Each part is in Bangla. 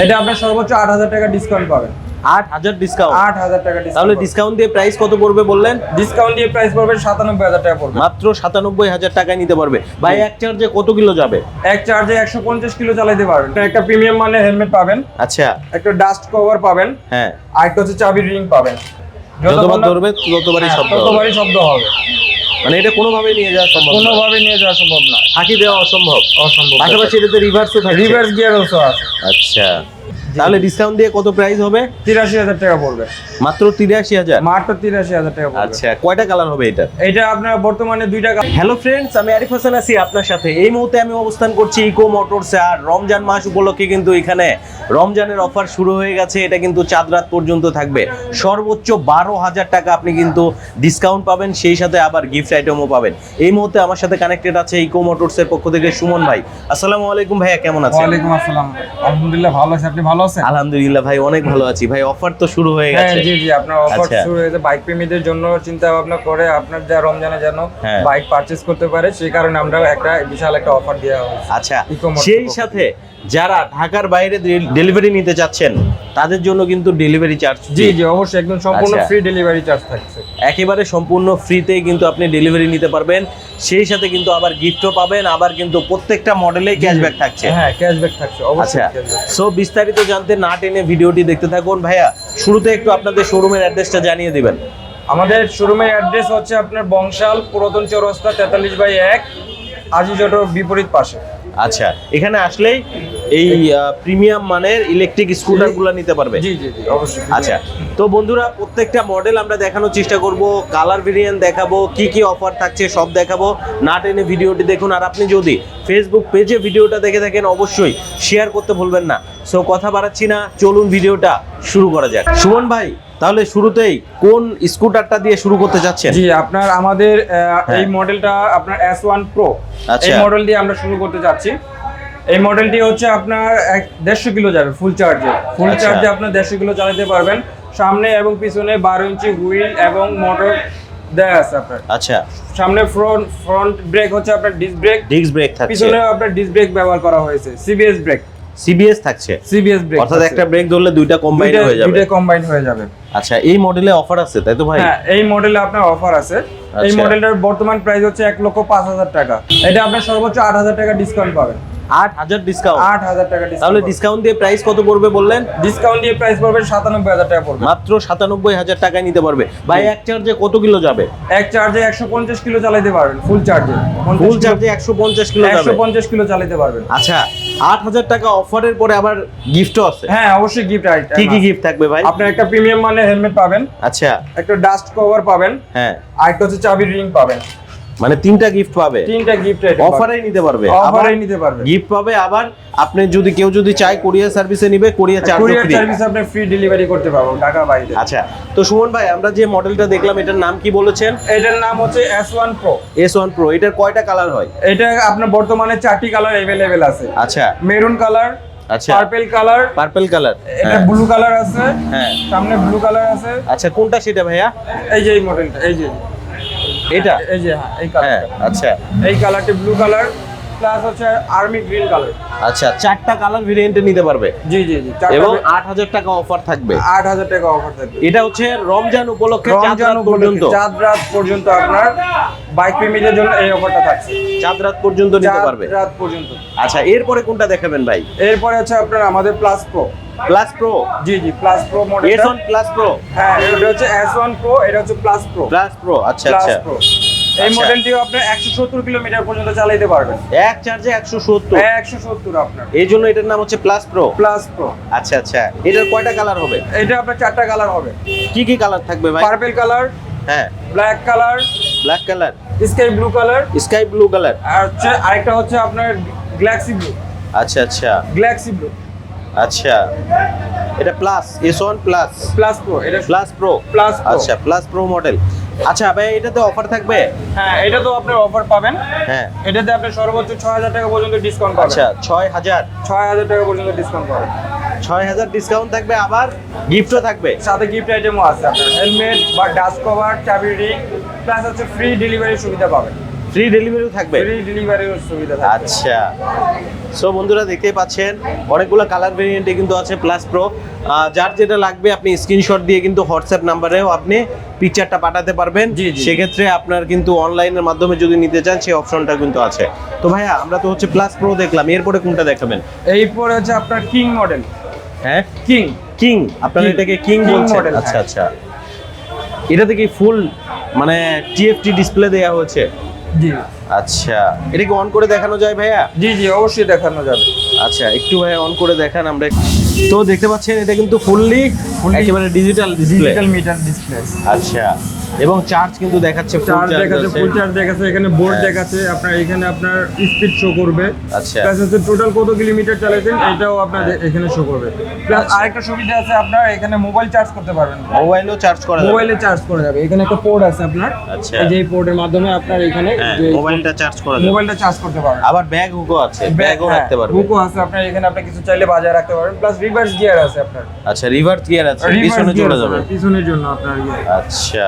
এটা আপনার সর্বোচ্চ আট হাজার টাকা ডিসকাউন্ট পাবেন। আট হাজার ডিসকাউন্ট আট হাজার টাকা তাহলে ডিসকাউন্ট দিয়ে প্রাইস কত পড়বে বললেন? ডিসকাউন্ট দিয়ে প্রাইস পড়বে সাতানব্বই হাজার টাকা পড়বে। মাত্র সাতানব্বই হাজার টাকায় নিতে পারবে। ভাই এক চার্জে কত কিলো যাবে? এক চার্জে একশো পঞ্চাশ কিলো চালাতে পারবেন। এটা একটা প্রিমিয়াম মানের হেলমেট পাবেন। আচ্ছা। একটা ডাস্ট কভার পাবেন। হ্যাঁ। আর একটা হচ্ছে চাবির রিং পাবেন। যতবার ধরবে ততবারই হ্যাঁ, শব্দ ততবারই শব্দ হবে। মানে এটা কোনোভাবেই নিয়ে যাওয়া সম্ভব। কোনোভাবে নিয়ে যাওয়া সম্ভব না ফাঁকি দেওয়া অসম্ভব। অসম্ভব। পাশাপাশি এটাতে রিভার্সও থাকে রিভার্স গিয়ার আছে। আচ্ছা। তাহলে ডিসকাউন্ট দিয়ে কত প্রাইস হবে? তিরাশি হাজার টাকা পড়বে। মাত্র তিরাশি হাজার? মাত্র তিরাশি হাজার টাকা পড়বে। আচ্ছা কয়টা কালার হবে এটা এটা আপনার বর্তমানে দুইটা হ্যালো ফ্রেন্ডস আমি আরিফ হাসান আছি আপনার সাথে। এই মুহূর্তে আমি অবস্থান করছি ইকো মোটরসে আর রমজান মাস উপলক্ষে কিন্তু এখানে রমজানের অফার শুরু হয়ে গেছে। এটা কিন্তু চাঁদ রাত পর্যন্ত থাকবে। সর্বোচ্চ বারো হাজার টাকা আপনি কিন্তু ডিসকাউন্ট পাবেন। সেই সাথে আবার গিফট আইটেমও পাবেন। এই মুহূর্তে আমার সাথে কানেক্টেড আছে ইকো মোটরসের পক্ষ থেকে সুমন ভাই। আসসালামু আলাইকুম ভাইয়া কেমন আছেন? ওয়ালাইকুম আসসালাম। আলহামদুলিল্লাহ ভালো আছি। আপনি ভালো আছেন? আলহামদুলিল্লাহ ভাই অনেক ভালো আছি। ভাই অফার তো শুরু হয়ে হ্যাঁ গেছে। জি জি আপনার অফার আচ্ছা। শুরু হয়েছে বাইক প্রেমীদের জন্য চিন্তা ভাবনা করে আপনার যা রমজানে যেন হ্যাঁ। বাইক পারচেজ করতে পারে সেই কারণে আমরা একটা বিশাল একটা অফার দেওয়া হয়েছে। আচ্ছা সেই সাথে যারা ঢাকার বাইরে ডেলিভারি নিতে চাচ্ছেন তাদের জন্য কিন্তু ডেলিভারি চার্জ জি জি অবশ্যই একদম সম্পূর্ণ আচ্ছা। ফ্রি ডেলিভারি চার্জ থাকছে। একেবারে সম্পূর্ণ ফ্রিতে কিন্তু আপনি ডেলিভারি নিতে পারবেন। সেই সাথে কিন্তু আবার গিফটও পাবেন আবার কিন্তু প্রত্যেকটা মডেলেই ক্যাশব্যাক থাকছে। হ্যাঁ ক্যাশব্যাক থাকছে অবশ্যই আচ্ছা। সো বিস্তারিত জানতে না টেনে ভিডিওটি দেখতে থাকুন। ভাইয়া শুরুতে একটু আপনাদের শোরুমের অ্যাড্রেসটা জানিয়ে দিবেন। আমাদের শোরুমের অ্যাড্রেস হচ্ছে আপনার বংশাল পুরাতন চৌরাস্তা তেতাল্লিশ বাই এক আজিজ অটোর বিপরীত পাশে। আচ্ছা এখানে আসলেই এই প্রিমিয়াম মানের ইলেকট্রিক স্কুটারগুলো নিতে পারবে। জি জি জি অবশ্যই। আচ্ছা তো বন্ধুরা প্রত্যেকটা মডেল আমরা দেখানোর চেষ্টা করব কালার ভেরিয়েন্ট দেখাবো কি কি অফার থাকছে সব দেখাবো। না টেনে ভিডিওটি দেখুন আর আপনি যদি ফেসবুক পেজে ভিডিওটা দেখে থাকেন অবশ্যই শেয়ার করতে ভুলবেন না। সো কথা বাড়াচ্ছি না চলুন ভিডিওটা শুরু করা যাক। সুমন ভাই তাহলে শুরুতেই কোন স্কুটারটা দিয়ে শুরু করতে যাচ্ছেন? জি আপনার আমাদের এই মডেলটা আপনার এস ওয়ান প্রো হ্যাঁ। আচ্ছা। এই মডেল দিয়ে আমরা শুরু করতে যাচ্ছি। এই মডেলটি হচ্ছে আপনার দেড়শো কিলো যাবে ফুল চার্জে ফুল আচ্ছা। চার্জে আপনার দেড়শো কিলো চালাতে পারবেন। সামনে এবং পিছনে বারো ইঞ্চি হুইল এবং মোটর দেয়া আছে আপনার। আচ্ছা। সামনে ফ্রন্ট ফ্রন্ট ব্রেক হচ্ছে আপনার ডিস্ক ব্রেক ডিস্ক ব্রেক পিছনে আপনার ডিস্ক ব্রেক ব্যবহার করা হয়েছে। সিবিএস ব্রেক সিবিএস থাকছে। সিবিএস ব্রেক অর্থাৎ একটা ব্রেক ধরলে দুইটা কম্বাইন হয়ে যাবে। দুইটা কম্বাইন হয়ে যাবে। আচ্ছা এই মডেলে অফার আছে তাই তো ভাই? হ্যাঁ এই মডেলে আপনার অফার আছে। এই আচ্ছা। মডেলটার বর্তমান প্রাইস হচ্ছে এক লক্ষ পাঁচ হাজার টাকা। এটা আপনার সর্বোচ্চ আট হাজার টাকা ডিসকাউন্ট পাবেন। আট হাজার ডিসকাউন্ট আট হাজার টাকা তাহলে ডিসকাউন্ট দিয়ে প্রাইস কত পড়বে বললেন? ডিসকাউন্ট দিয়ে প্রাইস পড়বে সাতানব্বই হাজার টাকা পড়বে। মাত্র সাতানব্বই হাজার টাকায় নিতে পারবে। ভাই এক চার্জে কত কিলো যাবে? এক চার্জে একশো পঞ্চাশ কিলো চালাতে পারবেন ফুল চার্জে ফুল চার্জে একশো পঞ্চাশ কিলো একশো যাবে পঞ্চাশ কিলো চালাতে পারবেন। আচ্ছা আট হাজার টাকা অফারের পরে আবার গিফটও আছে। হ্যাঁ অবশ্যই গিফট কি কি গিফট থাকবে ভাই? আপনি একটা প্রিমিয়াম মানের হেলমেট পাবেন। আচ্ছা। একটা ডাস্ট কভার পাবেন। হ্যাঁ। আর একটা হচ্ছে চাবির রিং পাবেন। মানে তিনটা গিফট পাবে। তিনটা গিফট অফারেই নিতে পারবে। অফারেই নিতে পারবে। গিফট পাবে আবার আপনি যদি কেউ যদি চায় কোরিয়ার সার্ভিসে নিবে courier charge courier free service আপনি ফ্রি ডেলিভারি করতে পারব ঢাকা বাইরে আচ্ছা তো সুমন ভাই আমরা যে মডেলটা দেখলাম এটার নাম কি বলেছেন? এটার নাম হচ্ছে S one pro S one pro এটার কয়টা কালার হয়? এটা আপনার বর্তমানে চারটি কালার অ্যাভেলেবেল আছে। আচ্ছা। মেরুন কালার আচ্ছা। পার্পল কালার পার্পল কালার এটা ব্লু কালার আছে হ্যাঁ। সামনে ব্লু কালার আছে। আচ্ছা কোনটা সেটা ভাইয়া? এই যে এই মডেলটা এই যে। এটা এই যে হ্যাঁ এই হ্যাঁ আচ্ছা। এই কালারটি ব্লু কালার প্লাস হচ্ছে আর্মি গ্রিন কালার আচ্ছা চারটা কালার ভেরিয়েন্টে নিতে পারবে। জি জি জি এবং আট হাজার টাকা অফার থাকবে। আট হাজার টাকা অফার থাকবে। এটা হচ্ছে রমজান উপলক্ষে রমজান পর্যন্ত। চাঁদ রাত পর্যন্ত আপনার বাইক প্রেমীদের জন্য এই অফারটা থাকছে। চাঁদ রাত পর্যন্ত নিতে পারবে। রাত পর্যন্ত। আচ্ছা এরপরে কোনটা দেখাবেন ভাই? এরপরে হচ্ছে আপনার আমাদের প্লাস প্রো প্লাস প্রো জি জি plus pro model plus pro হ্যাঁ এটা হচ্ছে প্রো এটা হচ্ছে প্লাস প্রো প্লাস প্রো আচ্ছা আচ্ছা। প্রো এই আচ্ছা। মডেলটিও আপনি একশো সত্তর কিলোমিটার পর্যন্ত চালাইতে পারবেন। এক চার্জে একশো সত্তর? একশো সত্তর আপনার। এই জন্য এটার নাম হচ্ছে প্লাস প্রো প্লাস প্রো আচ্ছা আচ্ছা। এটার কয়টা কালার হবে? এটা আপনার চারটা কালার হবে। কি কি কালার থাকবে ভাই? পার্পল কালার হ্যাঁ। Black colour black colour sky blue colour sky blue colour আর হচ্ছে আরেকটা হচ্ছে আপনার গ্যালাক্সি ব্লু আচ্ছা আচ্ছা। গ্যালাক্সি ব্লু আচ্ছা। এটা plus S one plus plus pro এটা প্লাস প্রো প্লাস আচ্ছা প্লাস প্রো মডেল আচ্ছা ভাই এটাতে অফার থাকবে? হ্যাঁ এটা তো আপনার অফার পাবেন। হ্যাঁ। এটাতে আপনি সর্বোচ্চ ছয় হাজার টাকা পর্যন্ত ডিসকাউন্ট পাবেন। আচ্ছা ছয় হাজার? ছয় হাজার টাকা পর্যন্ত ডিসকাউন্ট পাবেন। ছয় হাজার ডিসকাউন্ট থাকবে আবার গিফটও থাকবে? সাথে গিফট আইটেমও আছে আপনার। হেলমেট বা ডাস্ট কভার চাবি রিং প্লাস হচ্ছে ফ্রি ডেলিভারি সুবিধা পাবেন। ফ্রি ডেলিভারিও থাকবে? ফ্রি ডেলিভারির সুবিধা থাকবে। আচ্ছা। সো বন্ধুরা দেখতেই পাচ্ছেন অনেকগুলো কালার ভেরিয়েন্টে কিন্তু আছে প্লাস প্রো যার যেটা লাগবে আপনি স্ক্রিনশট দিয়ে কিন্তু হোয়াটসঅ্যাপ নাম্বারেও আপনি পিকচারটা পাঠাতে পারবেন। সেক্ষেত্রে আপনার কিন্তু অনলাইনের মাধ্যমে যদি নিতে চান সেই অপশনটা কিন্তু আছে। তো ভাইয়া আমরা তো হচ্ছে প্লাস প্রো দেখলাম এরপরে কোনটা দেখাবেন? এরপরে হচ্ছে আপনার কিং মডেল হ্যাঁ? কিং কিং আপনারা এটাকে কিং বলছেন। আচ্ছা হ্যাঁ। আচ্ছা। এটাতে কি ফুল মানে টিএফটি ডিসপ্লে দেয়া হয়েছে। জি। আচ্ছা। এটা কি অন করে দেখানো যায় ভাইয়া? জি জি অবশ্যই দেখানো যাবে। আচ্ছা একটু ভাই অন করে দেখান আমরা তো দেখতে পাচ্ছেন এটা কিন্তু ফুললি একেবারে ডিজিটাল ডিজিটাল মিটার ডিসপ্লে আচ্ছা। এবং চার্জ কিন্তু দেখাচ্ছে চার্জ দেখাচ্ছে ফুল চার্জ দেখাচ্ছে এখানে বোর্ড হ্যাঁ। দেখাচ্ছে আপনার এখানে আপনার স্পিড শো করবে। আচ্ছা। প্লাস হচ্ছে টোটাল কত কিলোমিটার চালাইছেন এটাও আপনার হ্যাঁ। এখানে শো করবে। প্লাস আচ্ছা। আরেকটা সুবিধা আছে আপনার এখানে মোবাইল চার্জ করতে পারবেন। মোবাইলও চার্জ করা যাবে। মোবাইলে চার্জ করা যাবে। এখানে একটা পোর্ট আছে আপনার। আচ্ছা। এই যে পোর্টের মাধ্যমে আপনার এখানে হ্যাঁ মোবাইলটা চার্জ করা যাবে। মোবাইলটা চার্জ করতে পারবেন। আবার ব্যাগ হুকও আছে। ব্যাগও রাখতে পারবে। বুকও আছে আপনার এখানে আপনি কিছু চাইলে বাজায় রাখতে পারবেন। প্লাস রিভার্স গিয়ার আছে আপনার। আচ্ছা রিভার্স গিয়ার আছে। পিছনে চলে যাবে। পিছনের জন্য আপনার আচ্ছা।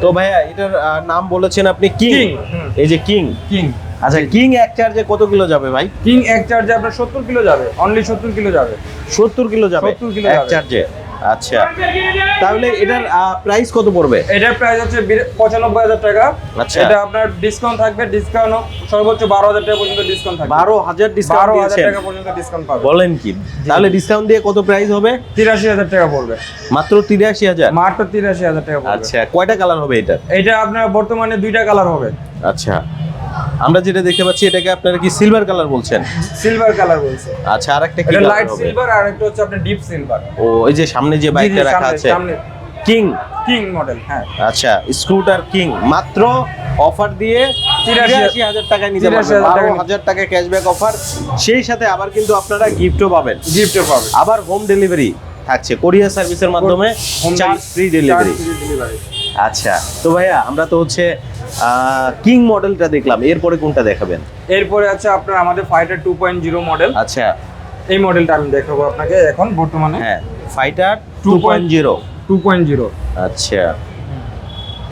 তো ভাইয়া এটার নাম বলেছেন আপনি কিং। এই যে কিং। কিং। আচ্ছা কিং এক চার্জে কত কিলো যাবে ভাই? কিং এক চার্জে আপনার সত্তর কিলো যাবে। অনলি সত্তর কিলো যাবে। সত্তর কিলো যাবে 70 কিলো এক চার্জে আচ্ছা। তাহলে এটার প্রাইস কত পড়বে? এটার প্রাইস হচ্ছে পঁচানব্বই হাজার টাকা। আচ্ছা। এটা আপনার ডিসকাউন্ট থাকবে ডিসকাউন্ট সর্বোচ্চ বারো হাজার টাকা পর্যন্ত ডিসকাউন্ট থাকবে। বারো হাজার ডিসকাউন্ট বারো হাজার টাকা পর্যন্ত ডিসকাউন্ট পাবে। বলেন কি? তাহলে ডিসকাউন্ট দিয়ে কত প্রাইস হবে? তিরাশি হাজার টাকা পড়বে। মাত্র তিরাশি হাজার? মাত্র তিরাশি হাজার টাকা আচ্ছা কয়টা কালার হবে এটা? এটা আপনার বর্তমানে দুইটা কালার হবে। আচ্ছা। আমরা যেটা দেখতে পাচ্ছি এটাকে আপনারা কি সিলভার কালার বলছেন? সিলভার কালার বলছে। আচ্ছা আর একটা কি এটা লাইট সিলভার আর একটা হচ্ছে আপনার ডিপ সিলভার ও এই যে সামনে যে বাইকটা রাখা আছে কিং কিং মডেল হ্যাঁ। আচ্ছা স্কুটার কিং মাত্র অফার দিয়ে তিরাশি হাজার টাকায় নিতে পারবেন। বারো হাজার টাকা ক্যাশব্যাক অফার সেই সাথে আবার কিন্তু আপনারা গিফটও পাবেন। গিফটে পাবেন। আবার হোম ডেলিভারি থাকছে কোরিয়ার সার্ভিসের মাধ্যমে চার্জ ফ্রি ডেলিভারি। আচ্ছা তো ভাইয়া আমরা তো হচ্ছে কিং মডেলটা দেখলাম। এরপরে কোনটা দেখাবেন? এরপরে আছে আপনার আমাদের fighter two point zero model আচ্ছা। এই মডেলটা আমি দেখাবো আপনাকে এখন বর্তমানে। হ্যাঁ fighter two point zero two point zero আচ্ছা।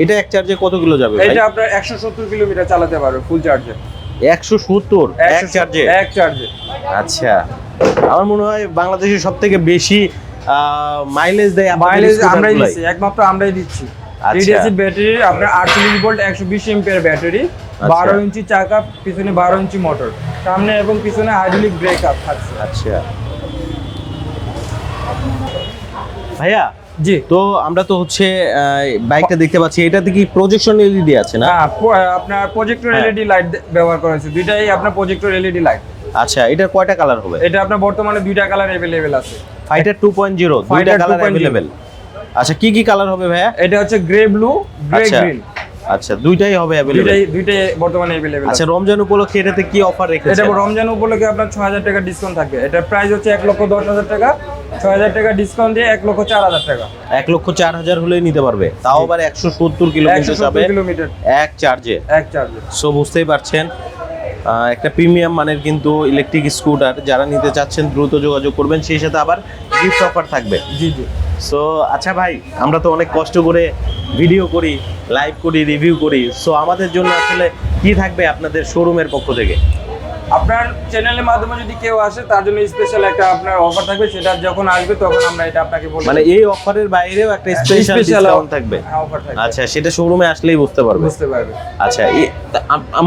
এটা এক চার্জে কত কিলো যাবে এটা আপনার একশো সত্তর কিলোমিটার চালাতে পারবে ফুল চার্জে একশো সত্তর এক চার্জে এক চার্জে আচ্ছা। আমার মনে হয় বাংলাদেশের সব থেকে বেশি মাইলেজ দেয় মাইলেজ আমরাই দিচ্ছি একমাত্র আমরাই দিচ্ছি। আচ্ছা। ডিডিএসি ব্যাটারি আপনার আটচল্লিশ ভোল্ট একশো বিশ এমপিয়ার ব্যাটারি আচ্ছা। বারো ইঞ্চি চাকা পিছনে বারো ইঞ্চি মোটর সামনে এবং পিছনে হাইড্রোলিক ব্রেক আপ থাকছে। আচ্ছা। ভাইয়া জি। তো আমরা তো হচ্ছে বাইকটা দেখতে পাচ্ছি এটাতে কি প্রজেকশন এলইডি আছে না? হ্যাঁ আপনার প্রজেক্টর। এলইডি লাইট ব্যবহার করা হয়েছে। দুইটাই আপনার প্রজেক্টর এলইডি লাইট আচ্ছা এটার কয়টা কালার হবে? এটা আপনার বর্তমানে দুইটা কালার অ্যাভেলেবেল আছে। ফাইটার টু পয়েন্ট জিরো দুইটা কালার 2.0 অ্যাভেলেবেল আচ্ছা কি কি কালার হবে ভাইয়া? এটা হচ্ছে গ্রে ব্লু গ্রে গ্রিন আচ্ছা দুইটাই হবে অ্যাভেলেবেল দুইটাই দুইটাই বর্তমানে অ্যাভেলেবেল আচ্ছা রমজান উপলক্ষে এটাতে কি অফার রেখেছে এটা রমজান উপলক্ষে আপনার ছ হাজার টাকা ডিসকাউন্ট থাকবে। এটার প্রাইস হচ্ছে এক লক্ষ দশ হাজার টাকা। ছ হাজার টাকা ডিসকাউন্ট দিয়ে এক লক্ষ চার হাজার টাকা। এক লক্ষ চার হাজার হলেই নিতে পারবে। তাও আবার একশো সত্তর কিলো একশো কিন্তু যাবে কিলোমিটার। এক চার্জে এক চার্জে সো বুঝতেই পারছেন। একটা প্রিমিয়াম মানের কিন্তু ইলেকট্রিক স্কুটার যারা নিতে চাচ্ছেন দ্রুত যোগাযোগ করবেন। সেই সাথে আবার গিফট অফার থাকবে। জি জি। সো আচ্ছা ভাই, আমরা তো অনেক কষ্ট করে ভিডিও করি লাইভ করি রিভিউ করি। সো আমাদের জন্য আসলে কি থাকবে আপনাদের শোরুমের পক্ষ থেকে? আপনার চ্যানেলের মাধ্যমে যদি কেউ আসে তার জন্য স্পেশাল একটা আপনার অফার থাকবে। সেটা যখন আসবে তখন আমরা এটা আপনাকে বলে মানে এই অফারের বাইরেও একটা স্পেশাল Special ডিসকাউন্ট থাকবে। অফার থাকবে। আচ্ছা সেটা শোরুমে আসলেই বুঝতে পারবে। বুঝতে পারবে। আচ্ছা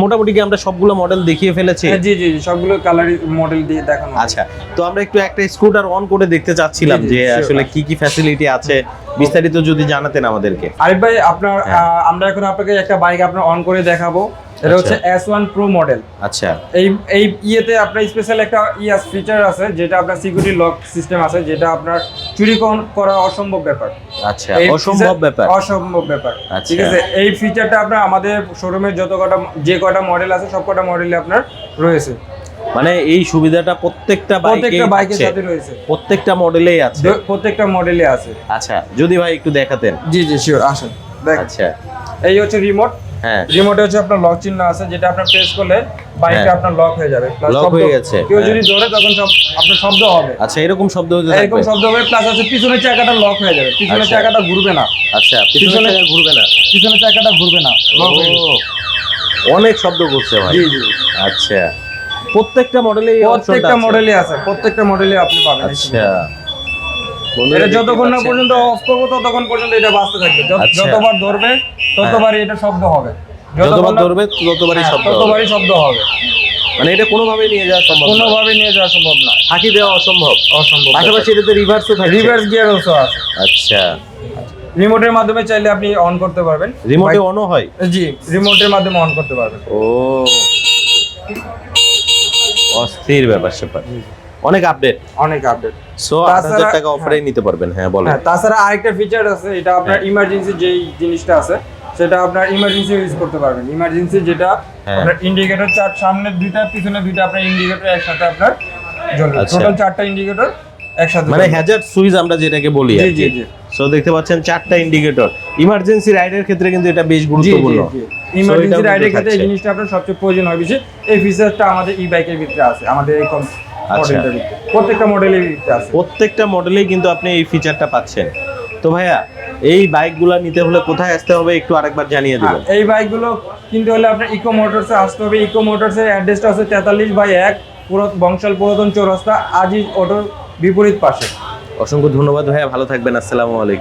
মোটামুটি কি আমরা সবগুলো মডেল দেখিয়ে ফেলেছি? হ্যাঁ, জি জি সবগুলো কালার মডেল দিয়ে দেখানো আচ্ছা তো আমরা একটু একটা স্কুটার অন করে দেখতে চাচ্ছিলাম যে আসলে কি কি ফ্যাসিলিটি আছে বিস্তারিত যদি জানাতেন আমাদেরকে। আরিফ ভাই আপনার হ্যাঁ। আমরা এখন আপনাকে একটা বাইক আপনার অন করে দেখাবো। এটা হচ্ছে এস ওয়ান প্রো মডেল আচ্ছা। এই এই ইয়েতে আপনার স্পেশাল একটা ইয়াস ফিচার আছে যেটা আপনার সিকিউরিটি লক সিস্টেম আছে যেটা আপনার চুরি করা অসম্ভব ব্যাপার। আচ্ছা অসম্ভব ব্যাপার। অসম্ভব ব্যাপার। আচ্ছা। ঠিক আছে? এই ফিচারটা আপনার আমাদের শোরুমের যত কটা যে কটা মডেল আছে সব কটা মডেলে আপনার রয়েছে। মানে এই সুবিধাটা প্রত্যেকটা বাইকে প্রত্যেকটা বাইকের সাথে রয়েছে। প্রত্যেকটা মডেলেই আছে। প্রত্যেকটা মডেলে আছে। আচ্ছা যদি ভাই একটু দেখাতেন। জি জি শিওর আসেন। দেখ। আচ্ছা। এই হচ্ছে রিমোট হ্যাঁ। রিমোটে হচ্ছে আপনার লক চিহ্ন আছে যেটা আপনার প্রেস করলে বাইকটা হ্যাঁ। আপনার লক হয়ে যাবে। শব্দ- হয়ে গেছে, কেউ হ্যাঁ। যদি ধরে তখন সব আপনার শব্দ হবে। আচ্ছা এরকম শব্দ হতে এরকম শব্দ হবে প্লাস হচ্ছে পিছনের চাকাটা লক হয়ে যাবে। পিছনের আচ্ছা। চাকাটা ঘুরবে না। আচ্ছা পিছনে পিছনে- ঘুরবে না। পিছনের চাকাটা ঘুরবে না। লক হয়ে অনেক শব্দ করছে ভাই। জি জি আচ্ছা। প্রত্যেকটা মডেলে প্রত্যেকটা মডেলে আছে। প্রত্যেকটা মডেলে আপনি পাবেন। আচ্ছা। এটা যতক্ষণ না পর্যন্ত অফ করব ততক্ষণ পর্যন্ত এটা বাঁচতে থাকবে। আচ্ছা। যতবার ধরবে ততবারই এটা শব্দ হবে। যতবার ধরবে ততবারই হ্যাঁ, শব্দ হবে। ততবারই শব্দ হবে। মানে এটা কোনোভাবেই নিয়ে যাওয়া সম্ভব কোনোভাবে নিয়ে যাওয়া সম্ভব না ফাঁকি দেওয়া অসম্ভব। অসম্ভব। পাশাপাশি এটাতে রিভার্সও থাকে রিভার্স গিয়ার অলসো আছে। আচ্ছা। রিমোটের মাধ্যমে চাইলে আপনি অন করতে পারবেন। রিমোটে অনও হয়? জি রিমোটের মাধ্যমে অন করতে পারবেন। ও। অস্থির ব্যাপার স্যাপার অনেক আপডেট অনেক আপডেট সো আট হাজার টাকা অফারে নিতে পারবেন। হ্যাঁ বলেন। হ্যাঁ তাছাড়া আরেকটা ফিচার আছে এটা আপনার হ্যাঁ। ইমার্জেন্সি যেই জিনিসটা আছে সেটা আপনার ইমার্জেন্সি ইউজ করতে পারবেন। ইমার্জেন্সি যেটা হ্যাঁ। আপনার ইন্ডিকেটর চার সামনে দুইটা পিছনে দুইটা আপনার ইন্ডিকেটর একসাথে আপনার জ্বলবে। আচ্ছা। টোটাল চারটা ইন্ডিকেটর একসাথে মানে হ্যাজার্ড সুইচ আমরা যেটাকে বলি জি জি জি। সো দেখতে পাচ্ছেন চারটা ইন্ডিকেটর ইমার্জেন্সি রাইডের ক্ষেত্রে কিন্তু এটা বেশ গুরুত্বপূর্ণ। ইমার্জেন্সি রাইডের ক্ষেত্রে এই জিনিসটা আপনার সবচেয়ে প্রয়োজন হয় বেশি। এই ফিচারটা আমাদের ই বাইকের ভিতরে আছে আমাদের এই কম আচ্ছা। প্রত্যেকটা আছে। প্রত্যেকটা মডেলেই কিন্তু আপনি এই ফিচারটা পাচ্ছেন। তো ভাইয়া এই বাইকগুলো নিতে হলে কোথায় আসতে হবে একটু আরেকবার জানিয়ে দেবেন। এই বাইকগুলো কিনতে হলে আপনার ইকো মোটরসে আসতে হবে। ইকো মোটরসের অ্যাড্রেসটা হচ্ছে তেতাল্লিশ বাই এক বংশাল পুরাতন চৌরাস্তা আজিজ অটোর বিপরীত পাশে। অসংখ্য ধন্যবাদ ভাইয়া ভালো থাকবেন আসসালামু আলাইকুম।